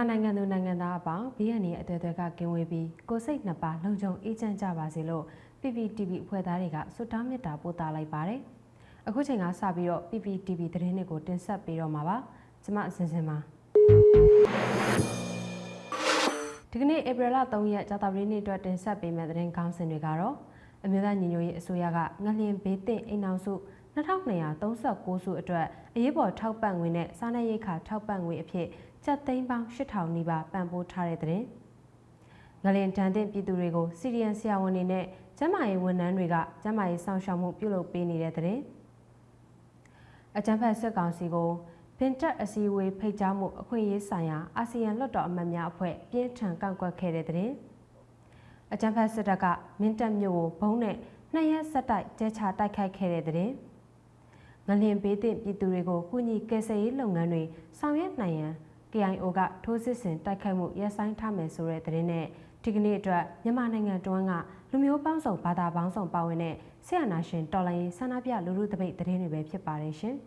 မြန်မာနိုင်ငံသူနိုင်ငံသားအပေါင်း BNN အသွယ်သွယ်ကကင်းဝေးပြီးကိုယ်စိတ်နှစ်ပါးလုံခြုံအေးချမ်းကြပါစေလို့ PPTV အဖွဲ့သားတွေကဆုတောင်းမေတ္တာပို့သလိုက်ပါတယ်။အခုချိန်ကစပြီးတော့ PPTV သတင်းတွေကိုတင်ဆက်ပေးတော့မှာပါ။ကျွန်မအစင်စင်ပါဒီကနေ့ဧပြီလ3ရက်ကြာသပတေးနေ့အတွက်တင်ဆက်ပေးမယ့်သတင်းကောင်းစင်တွေကတော့အမျိုးသားညီညွတ်ရေးအစိုးရကငလျင်ဘေးသင့်အိမ်အောင်စု2239စုအတွက်အရေးပေါ်ထောက်ပံ့ငွေနဲ့စားနပ်ရိက္ခာထောက်ပံ့ငွေအဖြစ် ကျပ်သိန်းပေါင်း8000နီးပါးပံ့ပိုးထားတဲ့တဲ့ငလင်တန်တဲ့ပြည်သူတွေကိုစီရီယန်ဆရာဝန်တွေနဲ့ကျန်းမာရေးဝန်ထမ်းတွေကကျန်းမာရေးစောင့်ရှောက်မှုပြုလုပ်ပေးနေတဲ့တဲ့အကြံဖက်စစ်ကောင်စီကိုပင်တက်အစည်းအဝေးဖိတ်ကြားမှုအခွင့်အရေးဆိုင်ရာအာဆီယံလွှတ်တော်အမတ်များအဖွဲ့ပြင်းထန်ကန့်ကွက်ခဲ့တဲ့တဲ့အကြံဖက်စစ်တပ်ကမင်းတပ်မြို့ကိုဘုံနဲ့နှစ်ရက်ဆက်တိုက်ကျဲချတိုက်ခိုက်ခဲ့တဲ့တဲ့ငလင်ဘေးသင့်ပြည်သူတွေကိုကုညီကယ်ဆယ်ရေးလုပ်ငန်းတွေဆောင်ရွက်နိုင်ရန် KIO ကထိုးစစ်ဆင်တိုက်ခိုက်မှုရပ်ဆိုင်းထားမယ်ဆိုတဲ့သတင်းနဲ့ဒီကနေ့အတွက်မြန်မာနိုင်ငံတွင်းကလူမျိုးပေါင်းစုံဘာသာပေါင်းစုံပါဝင်တဲ့ဆရာနာရှင်တော်လိုင်းရေးဆန္ဒပြလူလူတပိတ်သတင်းတွေပဲဖြစ်ပါတယ်ရှင်။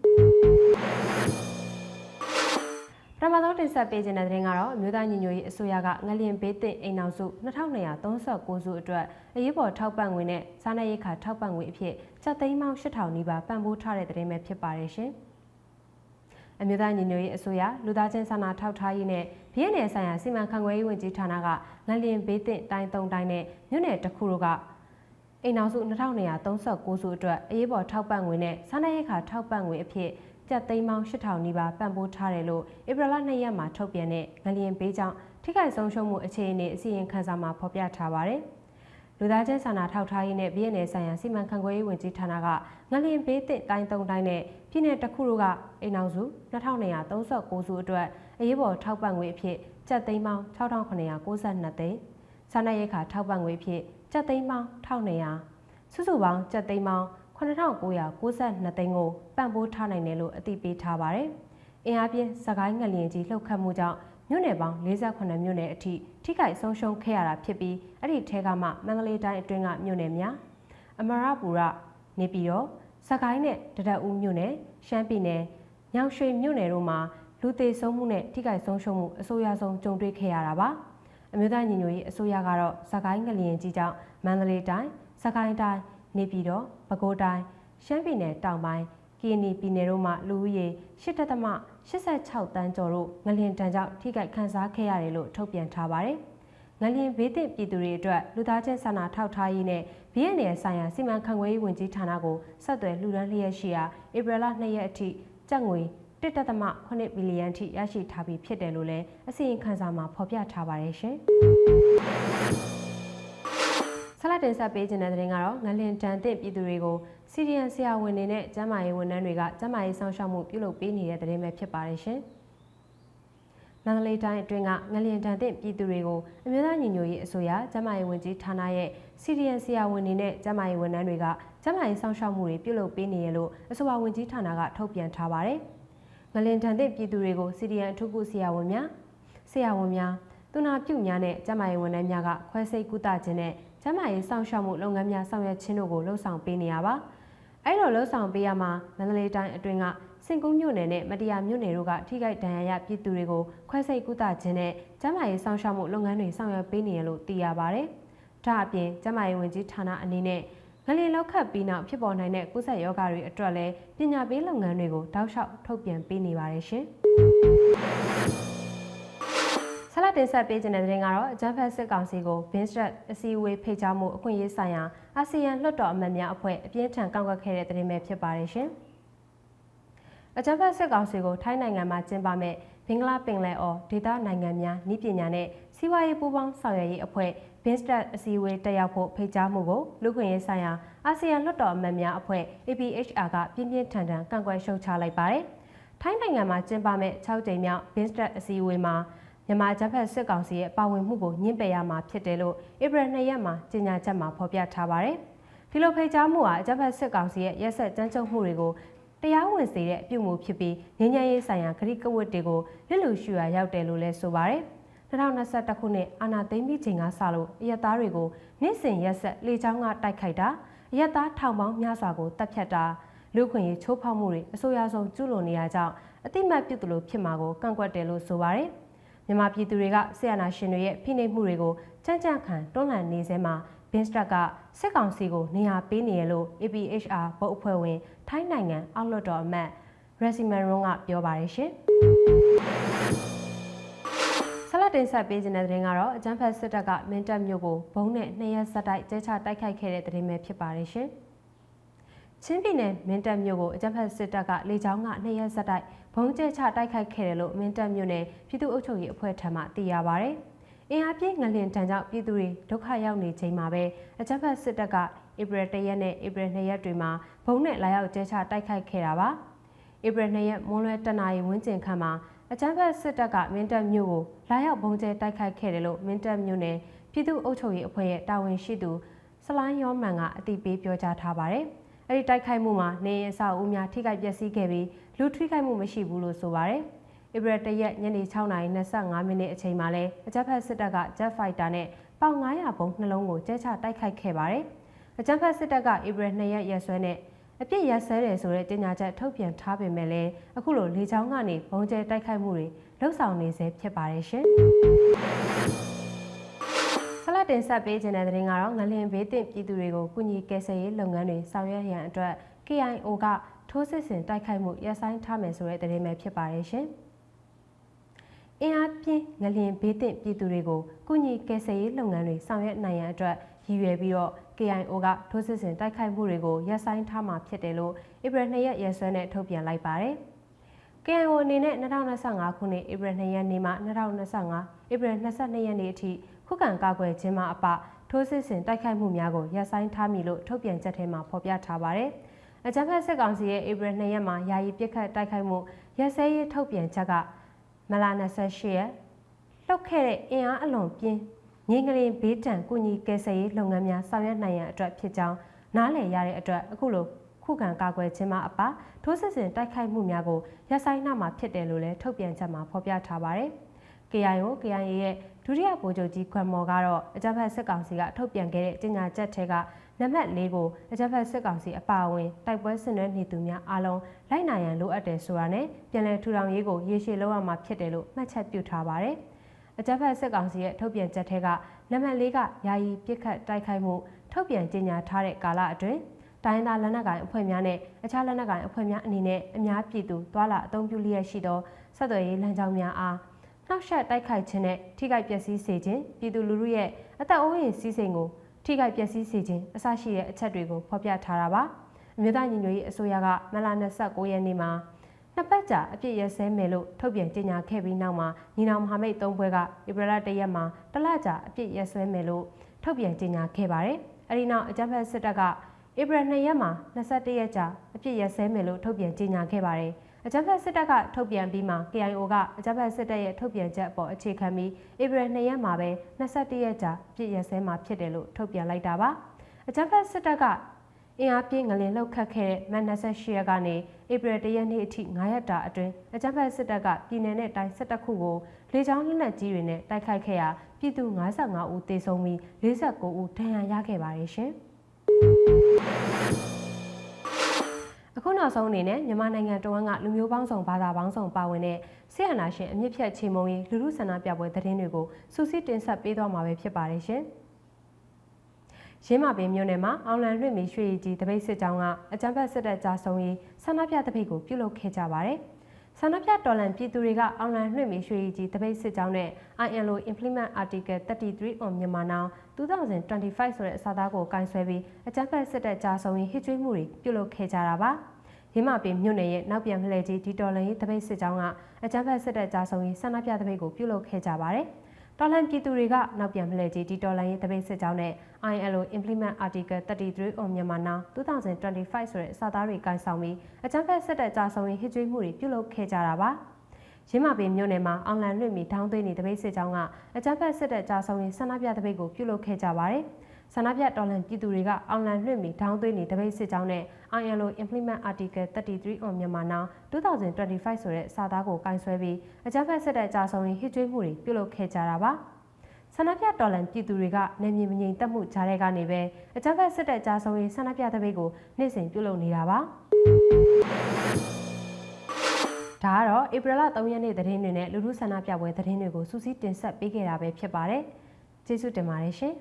ပထမဆုံးတင်ဆက်ပေးခြင်းတဲ့သတင်းကတော့အမျိုးသားညီညွတ်ရေးအစိုးရကငလျင်ဘေးသင့်အိမ်အောင်စု2239စုအတွက်အရေးပေါ်ထောက်ပံ့ငွေနဲ့စားနပ်ရိက္ခာထောက်ပံ့ငွေအဖြစ်ကျပ်သိန်းပေါင်း8000နီးပါးပံ့ပိုးထားတဲ့သတင်းပဲဖြစ်ပါတယ်ရှင်။ အမျိုးသားညီညွတ်ရေးအစိုးရလူသားချင်းစာနာထောက်ထားရေးနဲ့ဘီယက်နယ်ဆိုင်ရာစီမံခန့်ခွဲရေးဝန်ကြီးဌာနကငလျင်ဘေးသင့်တိုင်း၃တိုင်းနဲ့မြို့နယ်တစ်ခုတို့ကအိမ်နောက်စု2239စုအတွက်အရေးပေါ်ထောက်ပံ့ငွေနဲ့စားနပ်ရိက္ခာထောက်ပံ့ငွေအဖြစ်ကျပ်သိန်းပေါင်း8000နီးပါးပံ့ပိုးထားတယ်လို့ဧပြီလ2ရက်မှာထုတ်ပြန်တဲ့ငလျင်ဘေးကြောင့်ထိခိုက်ဆုံးရှုံးမှုအခြေအနေအစီရင်ခံစာမှာဖော်ပြထားပါတယ်။လူသားချင်းစာနာထောက်ထားရေးနဲ့ပြည်내ဆိုင်ရာစီမံခန့်ခွဲရေးဝန်ကြီးဌာနကငလျင်ဘေးသင့်တိုင်း၃တိုင်းနဲ့ ပြည်내တစ်ခုတို့ကအိမ်အောင်စု2239စုအတွက်အရေးပေါ်ထောက်ပံ့ငွေအဖြစ်ကျပ်သိန်းပေါင်း6992သိန်းစားနပ်ရိက္ခာထောက်ပံ့ငွေအဖြစ်ကျပ်သိန်းပေါင်း1200စုစုပေါင်းကျပ်သိန်းပေါင်း8992သိန်းကိုပံ့ပိုးထားနိုင်တယ်လို့အသိပေးထားပါတယ်။အင်အားပြင်းစကိုင်းငလျင်ကြီးလှုပ်ခတ်မှုကြောင့်မြို့နယ်ပေါင်း48မြို့နယ်အထိထိခိုက်ဆုံးရှုံးခဲ့ရတာဖြစ်ပြီးအဲ့ဒီထဲကမှမန္တလေးတိုင်းအတွင်းကမြို့နယ်များအမရပူရနေပြည်တော် စကိုင်းနဲ့တရက်ဦးမြို့နယ်ရှမ်းပြည်နယ်ညောင်ရွှေမြို့နယ်တို့မှာလူသေးဆုံးမှုနဲ့ထိခိုက်ဆုံးရှုံးမှုအဆိုးရွားဆုံးကြုံတွေ့ခဲ့ရတာပါအမျိုးသားညီညွတ်ရေးအစိုးရကတော့စကိုင်းငလျင်ကြီးကြောင့်မန္တလေးတိုင်းစကိုင်းတိုင်းနေပြည်တော်ပဲခူးတိုင်းရှမ်းပြည်နယ်တောင်ပိုင်းကီနီပြည်နယ်တို့မှလူဦးရေ8.86တန်းကျော်တို့ငလျင်တန်ကြောင့်ထိခိုက်ခံစားခဲ့ရတယ်လို့ထုတ်ပြန်ထားပါတယ်။ ငလျင်ဘေးသင့်ပြည်သူတွေအတွက်လူသားချင်းစာနာထောက်ထားရေးနဲ့ဘီယက်နယ်ဆိုင်ရာစီမံခန့်ခွဲရေးဝန်ကြီးဌာနကိုဆက်သွယ်လှူဒန်းလျက်ရှိရာဧပြီလ2ရက်အထိကျပ်ငွေ1.8ဘီလီယံထိရရှိထားပြီးဖြစ်တယ်လို့လည်းအစီရင်ခံစာမှာဖော်ပြထားပါတယ်ရှင်။ဆက်လက်တင်ဆက်ပေးခြင်းတဲ့တဲ့ရင်ကတော့ငလင်တန်တဲ့ပြည်သူတွေကိုစီရီယန်ဆရာဝန်တွေနဲ့ကျန်းမာရေးဝန်ထမ်းတွေကကျန်းမာရေးဆောင်ရှောက်မှုပြုလုပ်ပေးနေတဲ့တဲ့ရင်ပဲဖြစ်ပါတယ်ရှင်။ မန္တလေးတိုင်းအတွင်းကငလျင်တန်တဲ့ပြည်သူတွေကိုအမျိုးသားညီညွတ်ရေးအစိုးရကျန်းမာရေးဝန်ကြီးဌာနရဲ့စီရီယန်ဆရာဝန်တွေနဲ့ကျန်းမာရေးဝန်ထမ်းတွေကကျန်းမာရေးဆောင်ရှောက်မှုတွေပြုလုပ်ပေးနေရလို့အဆိုပါဝန်ကြီးဌာနကထုတ်ပြန်ထားပါတယ်။ငလျင်တန်တဲ့ပြည်သူတွေကိုစီရီယန်အထူးကုဆရာဝန်များဆရာဝန်များသူနာပြုများနဲ့ကျန်းမာရေးဝန်ထမ်းများကခွဲစိတ်ကုသခြင်းနဲ့ကျန်းမာရေးစောင့်ရှောက်မှုလုပ်ငန်းများဆောင်ရွက်ခြင်းတို့ကိုလှုံ့ဆော်ပေးနေရပါအဲ့လိုလှုံ့ဆော်ပေးရမှာမန္တလေးတိုင်းအတွင်းက စင်ကူးမြို့နယ်နဲ့မတရားမြို့နယ်တို့ကထိခိုက်ဒဏ်ရာရပြည်သူတွေကိုခွဲစိတ်ကုသခြင်းနဲ့ကျန်းမာရေးစောင့်ရှောက်မှုလုပ်ငန်းတွေဆောင်ရွက်ပေးနေရလို့သိရပါတယ်။ဒါအပြင်ကျန်းမာရေးဝန်ကြီးဌာနအနေနဲ့ငလျင်လောက်ခတ်ပြီးနောက်ဖြစ်ပေါ်နိုင်တဲ့ကုသယောဂါတွေအတွက်လည်းပညာပေးလုပ်ငန်းတွေကိုတောက်လျှောက်ထုတ်ပြန်ပေးနေပါတယ်ရှင်။ဆက်လက်တင်ဆက်ပေးခြင်းတဲ့တဲ့ရင်ကတော့အကြမ်းဖက်စစ်ကောင်စီကိုဘင်းစတက်အစည်းအဝေးဖိတ်ကြားမှုအခွင့်အရေးဆိုင်ရာအာဆီယံလွှတ်တော်အမတ်များအဖွဲ့အပြင်းထန်ကန့်ကွက်ခဲ့တဲ့တဲ့ရင်ပဲဖြစ်ပါတယ်ရှင်။ အကြမ်းဖက်စစ်ကောင်စီကိုထိုင်းနိုင်ငံမှာကျင်းပမဲ့ဘင်္ဂလားပင်လယ်အော်ဒေသနိုင်ငံများဤပညာနဲ့စီးပွားရေးပူးပေါင်းဆောင်ရွက်ရေးအဖွဲ့ဘင်းစတက်အစည်းအဝေးတက်ရောက်ဖို့ဖိတ်ကြားမှုကိုလူခွင့်ရေးဆိုင်ရာအာဆီယံလွှတ်တော်အမတ်များအဖွဲ့ APHR ကပြင်းပြင်းထန်ထန်ကန့်ကွက်ရှုတ်ချလိုက်ပါတယ်။ထိုင်းနိုင်ငံမှာကျင်းပမဲ့6ကြိမ်မြောက်ဘင်းစတက်အစည်းအဝေးမှာမြန်မာဂျပန်စစ်ကောင်စီရဲ့ပါဝင်မှုကိုညှင်းပယ်ရမှာဖြစ်တယ်လို့ဧပြီ2ရက်မှာကြေညာချက်မှာဖော်ပြထားပါတယ်။ဒီလိုဖိတ်ကြားမှုဟာဂျပန်စစ်ကောင်စီရဲ့ရက်ဆက်ကြမ်းကြုတ်မှုတွေကို တရားဝင်စေတဲ့အပြုအမူဖြစ်ပြီးငញ្ញရေးဆိုင်ရာဂရိကဝတ်တွေကိုလွတ်လူရှူရာရောက်တယ်လို့လည်းဆိုပါတယ်။2021ခုနှစ်အာဏာသိမ်းပြီးချိန်ကစလို့အရက်သားတွေကိုနေ့စဉ်ရက်ဆက်လေကြောင်းကတိုက်ခိုက်တာအရက်သားထောင်ပေါင်းများစွာကိုတပ်ဖြတ်တာလူခွင့်ရေးချိုးဖောက်မှုတွေအဆိုးအဆုံးကျူးလွန်နေရကြောင်းအတိမတ်ပြုတ်လို့ဖြစ်မှာကိုကန့်ကွက်တယ်လို့ဆိုပါတယ်။မြန်မာပြည်သူတွေကဆီယနာရှင်တွေရဲ့ဖိနှိပ်မှုတွေကိုကြမ်းကြမ်းခံတွန်းလှန်နေစေမှာ ဘင်းစတက်ကစစ်ကောင်စီကိုနေရာပေးနေရလို့ APHR ဗုတ်အဖွဲ့ဝင်ထိုင်းနိုင်ငံအောက်လွှတ်တော်အမတ်ရက်စီမန်ရွန်ကပြောပါတယ်ရှင်ဆလတ်တင်ဆက်ပေးခြင်းတဲ့တဲ့ရင်ကတော့အကြမ်းဖက်စစ်တပ်ကမင်းတပ်မြို့ကိုဘုံနဲ့နှစ်ရက်ဆက်တိုက်ကျဲချတိုက်ခိုက်ခဲ့တဲ့တဲ့ရင်ပဲဖြစ်ပါတယ်ရှင်ချင်းပြည်နယ်မင်းတပ်မြို့ကိုအကြမ်းဖက်စစ်တပ်ကလေကြောင်းကနှစ်ရက်ဆက်တိုက်ဘုံကျဲချတိုက်ခိုက်ခဲ့တယ်လို့မင်းတပ်မြို့နယ်ပြည်သူ့အုပ်ချုပ်ရေးအဖွဲ့ထံမှသိရပါဗျ။ အင်အားပြည့်ငလင်တန်ကြောင့်ပြည်သူတွေဒုက္ခရောက်နေချိန်မှာပဲအကြမ်းဖက်စစ်တပ်ကဧပြီ၁ရက်နဲ့ဧပြီ၂ရက်တွေမှာဘုံနဲ့လာရောက်ကျဲချတိုက်ခိုက်ခဲ့တာပါ။ဧပြီ၂ရက်မွန်းလွဲတနာရီဝန်းကျင်ခန့်မှာအကြမ်းဖက်စစ်တပ်ကမင်းတပ်မြို့ကိုလာရောက်ဘုံကျဲတိုက်ခိုက်ခဲ့တယ်လို့မင်းတပ်မြို့နယ်ပြည်သူ့အုပ်ချုပ်ရေးအဖွဲ့ရဲ့တာဝန်ရှိသူဆလိုင်းယောမန်ကအတိပေးပြောကြားထားပါတယ်။အဲဒီတိုက်ခိုက်မှုမှာနေရင်အဆောက်အဦများထိခိုက်ပျက်စီးခဲ့ပြီးလူထိခိုက်မှုမရှိဘူးလို့ဆိုပါတယ်။ ဧပြီ၁ရက်ညနေ6:25မိနစ်အချိန်မှာလဲအကြမ်းဖက်စစ်တပ်က Jet Fighter နဲ့ပေါင်900ပုံနှလုံးကိုကျဲချတိုက်ခိုက်ခဲ့ပါတယ်။အကြမ်းဖက်စစ်တပ်ကဧပြီ2ရက်ရက်စွဲနဲ့အပြစ်ရက်စဲတယ်ဆိုတဲ့ကြေညာချက်ထုတ်ပြန်ထားပေမဲ့လည်းအခုလိုလေကြောင်းကနေဘုံကျဲတိုက်ခိုက်မှုတွေလှုပ်ဆောင်နေစေဖြစ်ပါတယ်ရှင်။ဆလတ်တင်ဆက်ပေးခြင်းတဲ့တဲ့ရင်ကတော့ငလင်ဘေးတင်ပြည်သူတွေကိုကုညီကယ်ဆယ်ရေးလုပ်ငန်းတွေဆောင်ရွက်ရန်အတွက် KIO ကထိုးစစ်ဆင်တိုက်ခိုက်မှုရပ်ဆိုင်းထားမယ်ဆိုတဲ့သတင်းပဲဖြစ်ပါတယ်ရှင်။ အင်အားပြင်းငလျင်ဘေးသင့်ပြည်သူတွေကိုကုညီကယ်ဆယ်ရေးလုပ်ငန်းတွေဆောင်ရွက်နိုင်ရန်အတွက်ရည်ရွယ်ပြီးတော့ KIO ကထိုးစစ်ဆင်တိုက်ခိုက်မှုတွေကိုရပ်ဆိုင်းထားမှာဖြစ်တယ်လို့ဧပြီ2ရက်ရက်စွဲနဲ့ထုတ်ပြန်လိုက်ပါတယ်။ KIO အနေနဲ့2025ခုနှစ်ဧပြီ2ရက်နေ့မှ2025ဧပြီ22ရက်နေ့အထိခုခံကာကွယ်ခြင်းမှအပထိုးစစ်ဆင်တိုက်ခိုက်မှုများကိုရပ်ဆိုင်းထားမည်လို့ထုတ်ပြန်ချက်ထဲမှာဖော်ပြထားပါတယ်။အကြမ်းဖက်စစ်ကောင်စီရဲ့ဧပြီ2ရက်မှာယာယီပစ်ခတ်တိုက်ခိုက်မှုရက်စဲရေးထုတ်ပြန်ချက်က မလာ28ရက်လှုပ်ခဲ့တဲ့အင်အားအလွန်ပြင်းငင်းကလေးဘေးတံကုညီကယ်ဆယ်ရေးလုပ်ငန်းများဆောင်ရွက်နိုင်ရန်အတွက်ဖြစ်ကြောင်းနားလည်ရတဲ့အတွက်အခုလိုခုခံကာကွယ်ခြင်းမှအပထိုးစစ်ဆင်တိုက်ခိုက်မှုများကိုရပ်ဆိုင်းနှမှာဖြစ်တယ်လို့လည်းထုတ်ပြန်ချက်မှာဖော်ပြထားပါတယ်။ KIO KIA ရဲ့ဒုတိယဗိုလ်ချုပ်ကြီးခွမ်မော်ကတော့အကြမ်းဖက်စစ်ကောင်စီကထုတ်ပြန်ခဲ့တဲ့ကြေညာချက်ထဲကနံပါတ်၄ကိုအကြမ်းဖက်စစ်ကောင်စီအပါအဝင်တိုက်ပွဲဆင်နွှဲနေသူများအားလုံးလိုက်နိုင်ရန်လိုအပ်တယ်ဆိုတာနဲ့ပြည်내ထူထောင်ရေးကိုရေရှည်လုပ်ရမှာဖြစ်တယ်လို့မှတ်ချက်ပြုထားပါတယ်။အကြမ်းဖက်စစ်ကောင်စီရဲ့ထုတ်ပြန်ချက်ထဲကနံပါတ်၄ကယာယီပြစ်ခတ်တိုက်ခိုက်မှုထုတ်ပြန်ကြေညာထားတဲ့ကာလအတွင်းတိုင်းသားလက်နက်ကိုင်အဖွဲ့များနဲ့အခြားလက်နက်ကိုင်အဖွဲ့များအနေနဲ့အများပြည်သူသွာလာအုံပြုလျက်ရှိသောဆက်သွယ်ရေးလမ်းကြောင်းများအား နှောက်ယှက်တိုက်ခိုက်ခြင်းနဲ့ထိခိုက်ပျက်စီးစေခြင်းပြည်သူလူထုရဲ့အသက်အိုးအိမ်စီးစိမ်ကိုထိခိုက်ပျက်စီးစေခြင်းအစရှိတဲ့အချက်တွေကိုဖော်ပြထားတာပါအမျိုးသားညီညွတ်ရေးအစိုးရကမလ29ရက်နေ့မှာနှစ်ပတ်ကြာအပြည့်ရစဲမယ်လို့ထုတ်ပြန်ကြေညာခဲ့ပြီးနောက်မှာညီနောင်မဟာမိတ်သုံးဘွဲကဧပြီလ1ရက်မှာတလကြာအပြည့်ရစဲမယ်လို့ထုတ်ပြန်ကြေညာခဲ့ပါတယ်အဲဒီနောက်အကြမ်းဖက်စစ်တပ်ကဧပြီ2ရက်မှာ21ရက်ကြာအပြည့်ရစဲမယ်လို့ထုတ်ပြန်ကြေညာခဲ့ပါတယ် အကြမ်းဖက်စစ်တပ်ကထုတ်ပြန်ပြီးမှ KIO ကအကြမ်းဖက်စစ်တပ်ရဲ့ထုတ်ပြန်ချက်အပေါ်အခြေခံပြီးဧပြီ2ရက်မှာပဲ21ရက်ကြာပြည့်ရက်စဲမှာဖြစ်တယ်လို့ထုတ်ပြန်လိုက်တာပါအကြမ်းဖက်စစ်တပ်ကအင်အားပြင်းငလင်လှုပ်ခတ်ခဲ့တဲ့မတ်28ရက်ကနေဧပြီ1ရက်နေ့အထိ9ရက်တာအတွင်းအကြမ်းဖက်စစ်တပ်ကပြည်내နဲ့တိုင်း17ခုကိုလေကြောင်းလက်နက်ကြီးတွေနဲ့တိုက်ခိုက်ခဲ့ရာပြည်သူ55ဦးသေဆုံးပြီး49ဦးဒဏ်ရာရခဲ့ပါတယ်ရှင်။ အခုနောက်ဆုံးအနေနဲ့မြန်မာနိုင်ငံတဝန်းကလူမျိုးပေါင်းစုံဘာသာပေါင်းစုံပါဝင်တဲ့ဆီယနာရှင်အမြင့်ဖြတ်ချေမုံရေးလူလူဆန္ဒပြပွဲသတင်းတွေကိုစူးစီးတင်ဆက်ပေးသွားမှာပဲဖြစ်ပါတယ်ရှင်။ရင်းမာပင်မြို့နယ်မှာအောင်လံလွှင့်မီရွှေရည်ကြီးတပိတ်စစ်ကြောင်းကအကြမ်းဖက်စစ်တပ်ကြားဆုံးရေးဆန္ဒပြတပိတ်ကိုပြုလုပ်ခဲ့ကြပါတယ်။ဆန္ဒပြတော်လှန်ပြည်သူတွေကအောင်လံလွှင့်မီရွှေရည်ကြီးတပိတ်စစ်ကြောင်းနဲ့ ILO Implement Article 33 on Myanmar Now 2025ဆိုတဲ့အစာသားကိုကင်ဆယ်ပြီးအကြမ်းဖက်စစ်တပ်ကြားဆုံးရေးဟစ်ကြွေးမှုတွေပြုလုပ်ခဲ့ကြတာပါ။ ရင်းမာပင်မြို့နယ်ရဲ့နောက်ပြန်လှည့်ကြီးဒီတော်လန်ရေးတပိတ်စစ်ကြောင်းကအကြမ်းဖက်စစ်တပ်ကြားဆုံးရေးဆန္ဒပြတပိတ်ကိုပြုလုပ်ခဲ့ကြပါတယ်။တော်လှန်ပြည်သူတွေကနောက်ပြန်လှည့်ကြီးဒီတော်လန်ရေးတပိတ်စစ်ကြောင်းနဲ့ ILO Implement Article 33 on Myanmar Now 2025ဆိုတဲ့အစသားတွေကန်ဆောင်ပြီးအကြမ်းဖက်စစ်တပ်ကြားဆုံးရေးဟစ်ကြွေးမှုတွေပြုလုပ်ခဲ့ကြတာပါ။ရင်းမာပင်မြို့နယ်မှာအောင်လန်လွှင့်မီထောင်းသွင်းနေတပိတ်စစ်ကြောင်းကအကြမ်းဖက်စစ်တပ်ကြားဆုံးရေးဆန္ဒပြတပိတ်ကိုပြုလုပ်ခဲ့ကြပါတယ်။ ဆန္ဒပြတော်လှန်ပြည်သူတွေကအောင်လံလွှင့်ပြီးထောင်းသွင်းနေတပိတ်စစ်ကြောင်းနဲ့ ILO Implement Article 33 on Myanmar Now 2025ဆိုတဲ့စာသားကိုကင်ဆယ်ပြီးအကြမ်းဖက်စစ်တပ်ကြာဆုံးရင်ဟစ်ကြွေးမှုတွေပြုလုပ်ခဲ့ကြတာပါဆန္ဒပြတော်လှန်ပြည်သူတွေကနေမြေမငြိမ်သက်မှုကြားထဲကနေပဲအကြမ်းဖက်စစ်တပ်ကြာဆုံးရင်ဆန္ဒပြတပိတ်ကိုနေ့စဉ်ပြုလုပ်နေတာပါဒါကတော့ဧပြီလ3ရက်နေ့သတင်းတွေနဲ့လူထုဆန္ဒပြပွဲသတင်းတွေကိုစူးစီးတင်ဆက်ပေးခဲ့တာပဲဖြစ်ပါတယ် ကျေးဇူးတင်ပါတယ်ရှင်